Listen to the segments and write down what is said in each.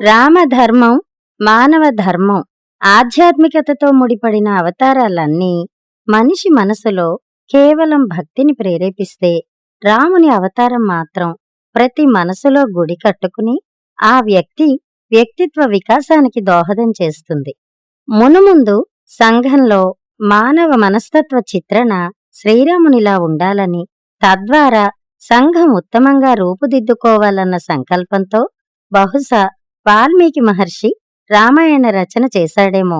రామధర్మం మానవ ధర్మం ఆధ్యాత్మికతతో ముడిపడిన అవతారాలన్నీ మనిషి మనసులో కేవలం భక్తిని ప్రేరేపిస్తే రాముని అవతారం మాత్రం ప్రతి మనసులో గుడి కట్టుకుని ఆ వ్యక్తి వ్యక్తిత్వ వికాసానికి దోహదం చేస్తుంది. మునుముందు సంఘంలో మానవ మనస్తత్వ చిత్రణ శ్రీరామునిలా ఉండాలని తద్వారా సంఘం ఉత్తమంగా రూపుదిద్దుకోవాలన్న సంకల్పంతో బహుశా వాల్మీకి మహర్షి రామాయణ రచన చేశాడేమో.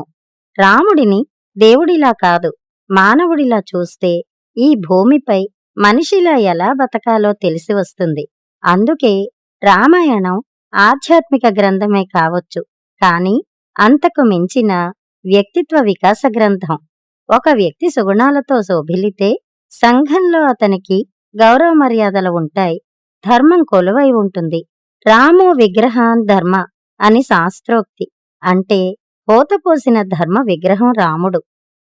రాముడిని దేవుడిలా కాదు మానవుడిలా చూస్తే ఈ భూమిపై మనిషిలా ఎలా బతకాలో తెలిసి వస్తుంది. అందుకే రామాయణం ఆధ్యాత్మిక గ్రంథమే కావచ్చు కాని అంతకు మించిన వ్యక్తిత్వ వికాస గ్రంథం. ఒక వ్యక్తి సుగుణాలతో శోభిలితే సంఘంలో అతనికి గౌరవ మర్యాదలు ఉంటాయి ధర్మం కొలువై ఉంటుంది. రామో విగ్రహాన్ ధర్మ అని శాస్త్రోక్తి. అంటే పోతపోసిన ధర్మ విగ్రహం రాముడు.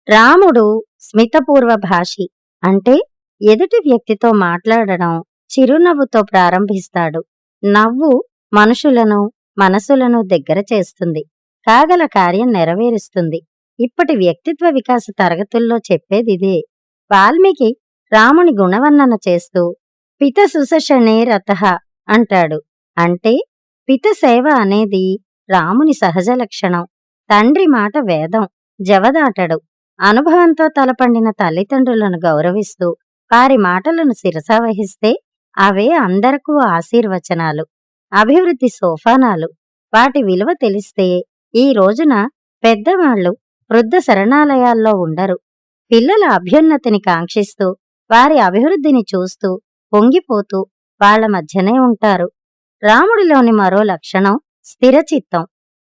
రాముడు స్మితపూర్వ భాషి. అంటే ఎదుటి వ్యక్తితో మాట్లాడడం చిరునవ్వుతో ప్రారంభిస్తాడు. నవ్వు మనుషులను మనసులను దగ్గర చేస్తుంది. కాగల కార్యం నెరవేరుస్తుంది. ఇప్పటి వ్యక్తిత్వ వికాస తరగతుల్లో చెప్పేదిదే వాల్మీకి రాముని గుణవర్ణన చేస్తూ పిత సుసషణే రథ అంటాడు. అంటే పిత సేవ అనేది రాముని సహజ లక్షణం. తండ్రి మాట వేదం జవదాటడు. అనుభవంతో తలపండిన తల్లిదండ్రులను గౌరవిస్తూ వారి మాటలను శిరసావహిస్తే అవే అందరకు ఆశీర్వచనాలు అభివృద్ధి సోఫానాలు వాటి విలువ తెలిస్తే ఈ రోజున పెద్దవాళ్ళు వృద్ధ శరణాలయాల్లో ఉండరు. పిల్లల అభ్యున్నతిని కాంక్షిస్తూ వారి అభివృద్ధిని చూస్తూ పొంగిపోతూ వాళ్ళ మధ్యనే ఉంటారు. రాముడిలోని మరో లక్షణం స్థిరచిత్తం.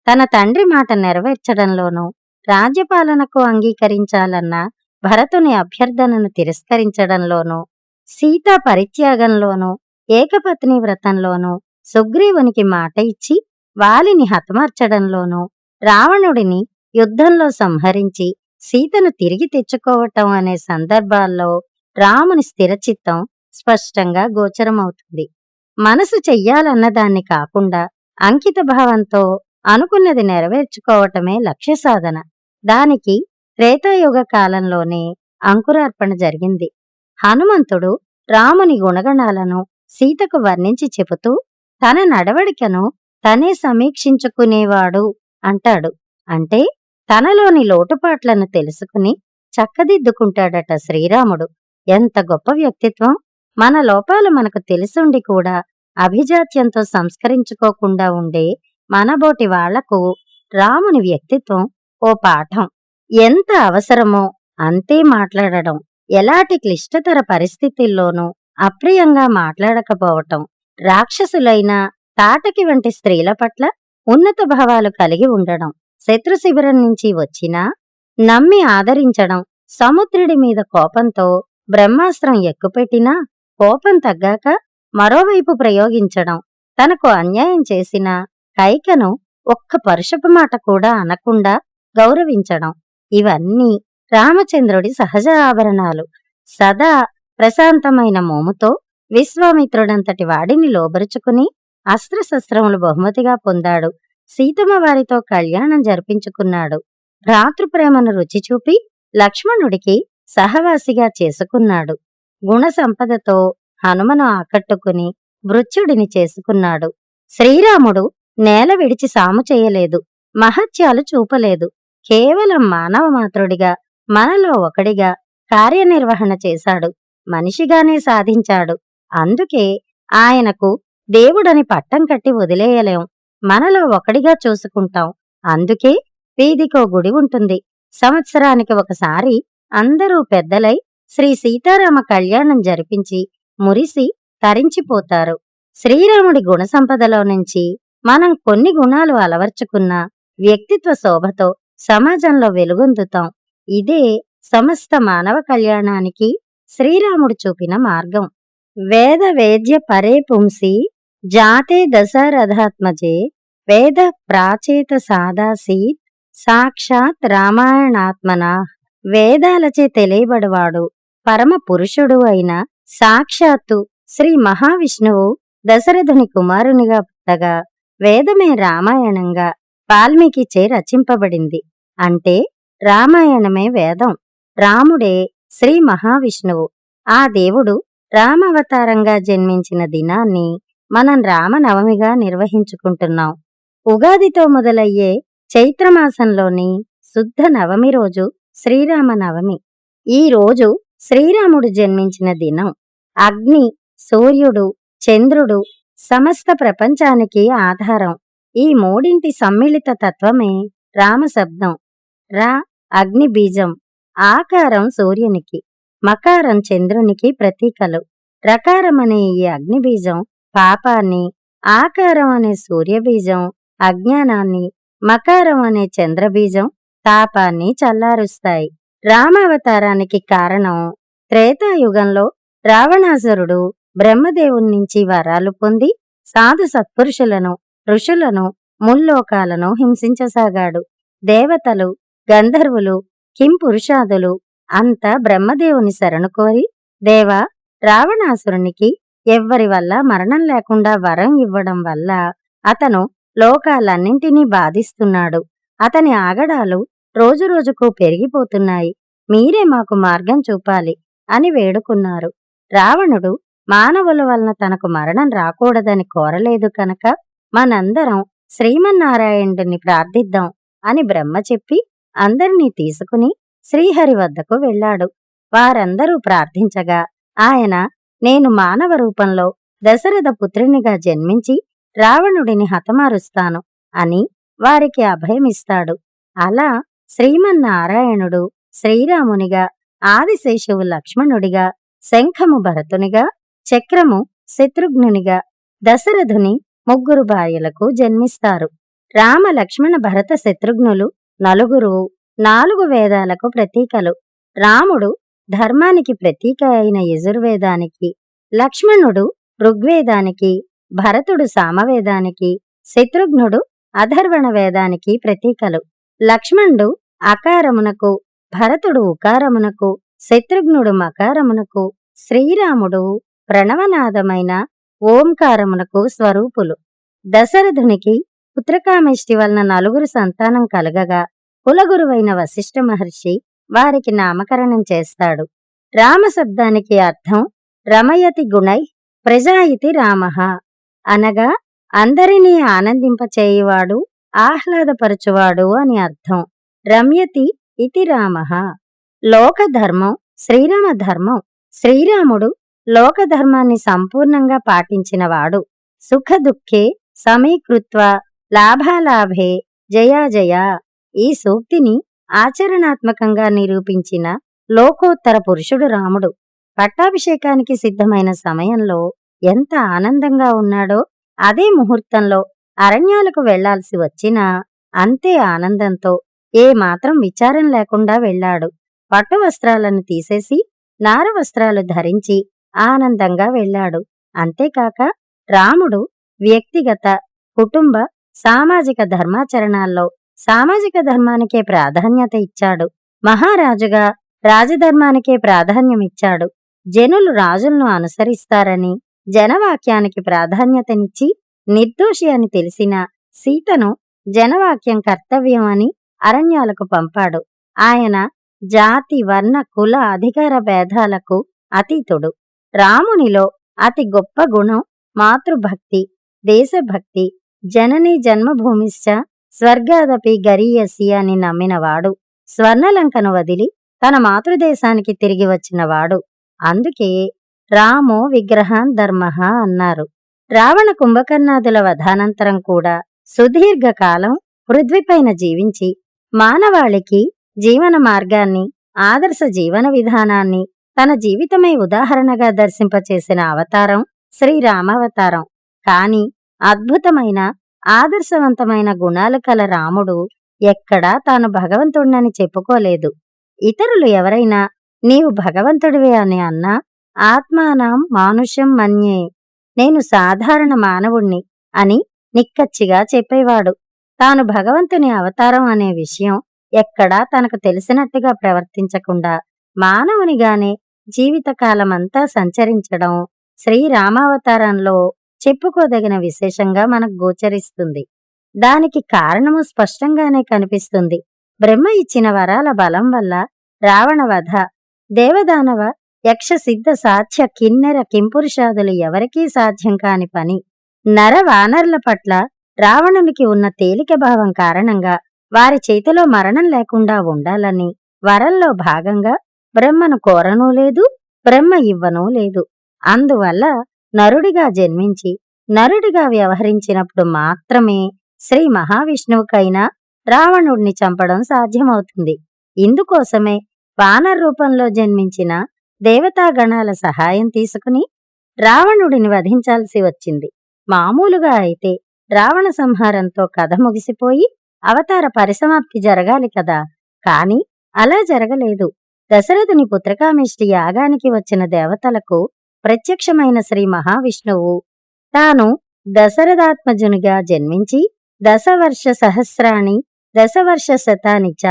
తన తండ్రి మాట నెరవేర్చడంలోనూ రాజ్యపాలనకు అంగీకరించాలన్న భరతుని అభ్యర్థనను తిరస్కరించడంలోనూ సీతా పరిత్యాగంలోనూ ఏకపత్ని వ్రతంలోనూ సుగ్రీవునికి మాట ఇచ్చి వాలిని హతమార్చడంలోనూ రావణుడిని యుద్ధంలో సంహరించి సీతను తిరిగి తెచ్చుకోవటం అనే సందర్భాల్లో రాముని స్థిరచిత్తం స్పష్టంగా గోచరమవుతుంది. మనసు చెయ్యాలన్న దాన్ని కాకుండా అంకిత భావంతో అనుకున్నది నెరవేర్చుకోవటమే లక్ష్య సాధన. దానికి త్రేతాయుగ కాలంలోనే అంకురార్పణ జరిగింది. హనుమంతుడు రాముని గుణగణాలను సీతకు వర్ణించి చెబుతూ తన నడవడికను తనే సమీక్షించుకునేవాడు అంటాడు. అంటే తనలోని లోటుపాట్లను తెలుసుకుని చక్కదిద్దుకుంటాడట శ్రీరాముడు. ఎంత గొప్ప వ్యక్తిత్వం! మన లోపాలు మనకు తెలిసుండి కూడా అభిజాత్యంతో సంస్కరించుకోకుండా ఉండే మనబోటి వాళ్ళకు రాముని వ్యక్తిత్వం ఓ పాఠం. ఎంత అవసరమో అంతే మాట్లాడడం. ఎలాంటి క్లిష్టతర పరిస్థితుల్లోనూ అప్రియంగా మాట్లాడకపోవటం. రాక్షసులైన తాటకి వంటి స్త్రీల పట్ల ఉన్నత భావాలు కలిగి ఉండడం. శత్రు శిబిరం నుంచి వచ్చినా నమ్మి ఆదరించడం. సముద్రుడి మీద కోపంతో బ్రహ్మాస్త్రం ఎక్కుపెట్టినా కోపం తగ్గాక మరోవైపు ప్రయోగించడం తనకు అన్యాయం చేసిన కైకను ఒక్క పరుషపు మాట కూడా అనకుండా గౌరవించడం. ఇవన్నీ రామచంద్రుడి సహజ ఆభరణాలు. సదా ప్రశాంతమైన మోముతో విశ్వామిత్రుడంతటి వాడిని లోబరుచుకుని అస్త్రశస్త్రములు బహుమతిగా పొందాడు. సీతమ్మ వారితో కళ్యాణం జరిపించుకున్నాడు. భ్రాతృప్రేమను రుచి చూపి లక్ష్మణుడికి సహవాసిగా చేసుకున్నాడు. గుణ సంపదతో హనుమను ఆకట్టుకుని మృత్యుడిని చేసుకున్నాడు. శ్రీరాముడు నేల విడిచి సాము చేయలేదు మహత్యాలు చూపలేదు. కేవలం మానవ మాత్రుడిగా మనలో ఒకడిగా కార్యనిర్వహణ చేశాడు మనిషిగానే సాధించాడు. అందుకే ఆయనకు దేవుడని పట్టం కట్టి వదిలేయలేం మనలో ఒకడిగా చూసుకుంటాం. అందుకే వీధికో గుడి ఉంటుంది. సంవత్సరానికి ఒకసారి అందరూ పెద్దలై శ్రీ సీతారామ కళ్యాణం జరిపించి మురిసి తరించిపోతారు. శ్రీరాముడి గుణ సంపదలో నుంచి మనం కొన్ని గుణాలు అలవర్చుకున్న వ్యక్తిత్వ శోభతో సమాజంలో వెలుగొందుతాం. ఇదే సమస్త మానవ కళ్యాణానికి శ్రీరాముడు చూపిన మార్గం. వేద వేద్య పరే పుంసి జాతే దశరథాత్మజే వేద ప్రాచేత సాదాసీత్ సాక్షాత్ రామాయణాత్మన వేదాలచే తెలియబడవాడు పరమ పురుషుడు అయిన సాక్షాత్తు శ్రీ మహావిష్ణువు దశరథుని కుమారునిగా పుట్టగా వేదమే రామాయణంగా వాల్మీకిచే రచింపబడింది. అంటే రామాయణమే వేదం. రాముడే శ్రీ మహావిష్ణువు. ఆ దేవుడు రామావతారంగా జన్మించిన దినాన్ని మనం రామనవమిగా నిర్వహించుకుంటున్నాం. ఉగాదితో మొదలయ్యే చైత్రమాసంలోని శుద్ధ నవమి రోజు శ్రీరామ నవమి ఈ రోజు శ్రీరాముడు జన్మించిన దినం. అగ్ని సూర్యుడు చంద్రుడు సమస్త ప్రపంచానికి ఆధారం. ఈ మూడింటి సమ్మిళిత తత్వమే రామశబ్దం. రా అగ్ని బీజం. ఆకారం సూర్యునికి మకారం చంద్రునికి ప్రతీకలు. రకారం అనే ఈ అగ్నిబీజం పాపాన్ని ఆకారం అనే సూర్యబీజం అజ్ఞానాన్ని మకారం అనే చంద్రబీజం తాపాన్ని చల్లారుస్తాయి. రామావతారానికి కారణం త్రేతాయుగంలో రావణాసురుడు బ్రహ్మదేవుని నుంచి వరాలు పొంది సాధు సత్పురుషులను ఋషులను ముల్లోకాలను హింసించసాగాడు. దేవతలు గంధర్వులు కింపురుషాదులు అంతా బ్రహ్మదేవుని శరణు కోరి దేవా రావణాసురునికి ఎవ్వరి వల్ల మరణం లేకుండా వరం ఇవ్వడం వల్ల అతను లోకాలన్నింటినీ బాధిస్తున్నాడు. అతని ఆగడాలు రోజురోజుకు పెరిగిపోతున్నాయి. మీరే మాకు మార్గం చూపాలి అని వేడుకున్నారు. రావణుడు మానవుల వలన తనకు మరణం రాకూడదని కోరలేదు కనుక మనందరం శ్రీమన్నారాయణుడిని ప్రార్థిద్దాం అని బ్రహ్మ చెప్పి అందరినీ తీసుకుని శ్రీహరి వద్దకు వెళ్ళాడు. వారందరూ ప్రార్థించగా ఆయన నేను మానవ రూపంలో దశరథ పుత్రునిగా జన్మించి రావణుడిని హతమారుస్తాను అని వారికి అభయమిస్తాడు. అలా శ్రీమన్నారాయణుడు శ్రీరామునిగా ఆదిశేషువు లక్ష్మణుడిగా శంఖము భరతునిగా చక్రము శత్రుఘ్నునిగా దశరథుని ముగ్గురు భార్యలకు జన్మిస్తారు. రామ లక్ష్మణ భరత శత్రుఘ్నులు నలుగురు నాలుగు వేదాలకు ప్రతీకలు. రాముడు ధర్మానికి ప్రతీక అయిన యజుర్వేదానికి లక్ష్మణుడు ఋగ్వేదానికి భరతుడు సామవేదానికి శత్రుఘ్నుడు అధర్వణ వేదానికి ప్రతీకలు. లక్ష్మణుడు అకారమునకు భరతుడు ఉకారమునకు శత్రుఘ్నుడు మకారమునకు శ్రీరాముడు ప్రణవనాదమైన ఓంకారమునకు స్వరూపులు. దశరథునికి పుత్రకామేష్టి వలన నలుగురు సంతానం కలగగా కులగురువైన వశిష్ఠ మహర్షి వారికి నామకరణం చేస్తాడు. రామశబ్దానికి అర్థం రమయతి గుణై ప్రజాయితి రామః అనగా అందరినీ ఆనందింపచేయువాడు ఆహ్లాదపరచువాడు అని అర్థం. రమ్యతి ఇతి రామః. లోకధర్మం శ్రీరామ ధర్మం శ్రీరాముడు లోకధర్మాన్ని సంపూర్ణంగా పాటించినవాడు. సుఖదుఖే సమీకృత్వ లాభాలాభే జయాజయ ఈ సూక్తిని ఆచరణాత్మకంగా నిరూపించిన లోకోత్తర పురుషుడు రాముడు. పట్టాభిషేకానికి సిద్ధమైన సమయంలో ఎంత ఆనందంగా ఉన్నాడో అదే ముహూర్తంలో అరణ్యాలకు వెళ్ళాల్సి వచ్చినా అంతే ఆనందంతో ఏ మాత్రం విచారం లేకుండా వెళ్ళాడు. పట్టు వస్త్రాలను తీసేసి నార వస్త్రాలు ధరించి ఆనందంగా వెళ్ళాడు. అంతేకాక రాముడు వ్యక్తిగత కుటుంబ సామాజిక ధర్మాచరణాల్లో సామాజిక ధర్మానికే ప్రాధాన్యత ఇచ్చాడు. మహారాజుగా రాజధర్మానికే ప్రాధాన్యమిచ్చాడు. జనులు రాజులను అనుసరిస్తారని జనవాక్యానికి ప్రాధాన్యతనిచ్చి నిర్దోషి అని తెలిసిన సీతను జనవాక్యం కర్తవ్యం అని అరణ్యాలకు పంపాడు. ఆయన జాతి వర్ణ కుల అధికార భేదాలకు అతీతుడు. రామునిలో అతి గొప్ప గుణం మాతృభక్తి దేశభక్తి జనని జన్మభూమిశ్చ స్వర్గాదపి గరీయసి అని నమ్మినవాడు. స్వర్ణలంకను వదిలి తన మాతృదేశానికి తిరిగి వచ్చినవాడు. అందుకే రామో విగ్రహాన్ ధర్మ అన్నారు. రావణ కుంభకర్ణాదుల వధానంతరం కూడా సుదీర్ఘకాలం పృథ్వీపైన జీవించి మానవాళికి జీవన మార్గాన్ని ఆదర్శ జీవన విధానాన్ని తన జీవితమే ఉదాహరణగా దర్శింపచేసిన అవతారం శ్రీరామావతారం. కాని అద్భుతమైన ఆదర్శవంతమైన గుణాలు కల రాముడు ఎక్కడా తాను భగవంతుడినని చెప్పుకోలేదు. ఇతరులు ఎవరైనా నీవు భగవంతుడివే అని అన్నా ఆత్మానం మానుష్యం మన్యే నేను సాధారణ మానవుణ్ణి అని నిక్కచ్చిగా చెప్పేవాడు. తాను భగవంతుని అవతారం అనే విషయం ఎక్కడా తనకు తెలిసినట్టుగా ప్రవర్తించకుండా మానవునిగానే జీవితకాలమంతా సంచరించడం శ్రీరామావతారంలో చెప్పుకోదగిన విశేషంగా మనకు గోచరిస్తుంది. దానికి కారణము స్పష్టంగానే కనిపిస్తుంది. బ్రహ్మ ఇచ్చిన వరాల బలం వల్ల రావణ వధ దేవదానవ యక్ష సిద్ధ సాధ్య కిన్నెర కింపురుషాదులు ఎవరికీ సాధ్యం కాని పని. నర వానరుల పట్ల రావణునికి ఉన్న తేలిక భావం కారణంగా వారి చేతిలో మరణం లేకుండా ఉండాలని వరంలో భాగంగా బ్రహ్మను కోరనూ లేదు బ్రహ్మ ఇవ్వనూ లేదు. అందువల్ల నరుడిగా జన్మించి నరుడిగా వ్యవహరించినప్పుడు మాత్రమే శ్రీ మహావిష్ణువుకైనా రావణుడిని చంపడం సాధ్యమవుతుంది. ఇందుకోసమే వానర్ రూపంలో జన్మించిన దేవతాగణాల సహాయం తీసుకుని రావణుడిని వధించాల్సి వచ్చింది. మామూలుగా అయితే రావణ సంహారంతో కథ ముగిసిపోయి అవతార పరిసమాప్తి జరగాలి కదా. కాని అలా జరగలేదు. దశరథుని పుత్రకామిష్టి యాగానికి వచ్చిన దేవతలకు ప్రత్యక్షమైన శ్రీ మహావిష్ణువు. తాను దశరథాత్మజునిగా జన్మించి దశవర్ష సహస్రాణి దశవర్ష శతానిచ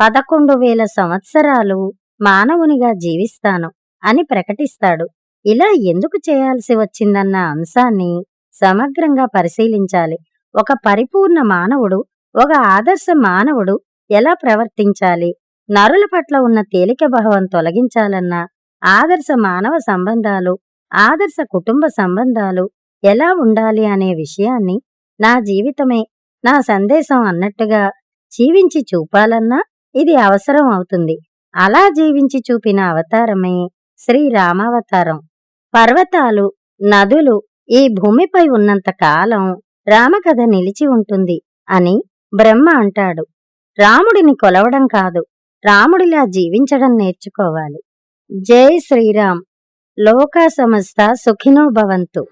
పదకొండు వేల సంవత్సరాలు మానవునిగా జీవిస్తాను అని ప్రకటిస్తాడు. ఇలా ఎందుకు చేయాల్సి వచ్చిందన్న అంశాన్ని సమగ్రంగా పరిశీలించాలి. ఒక పరిపూర్ణ మానవుడు ఒక ఆదర్శ మానవుడు ఎలా ప్రవర్తించాలి? నరుల పట్ల ఉన్న తేలిక భావం తొలగించాలన్న ఆదర్శ మానవ సంబంధాలు ఆదర్శ కుటుంబ సంబంధాలు ఎలా ఉండాలి అనే విషయాన్ని నా జీవితమే నా సందేశం అన్నట్టుగా జీవించి చూపాలన్నా ఇది అవసరం అవుతుంది. అలా జీవించి చూపిన అవతారమే శ్రీరామావతారం. పర్వతాలు నదులు ఈ భూమిపై ఉన్నంత కాలం రామకథ నిలిచి ఉంటుంది అని బ్రహ్మ అంటాడు. రాముడిని కొలవడం కాదు రాముడిలా జీవించడం నేర్చుకోవాలి. జై శ్రీరామ్. లోకా సమస్త సుఖినో భవంతు.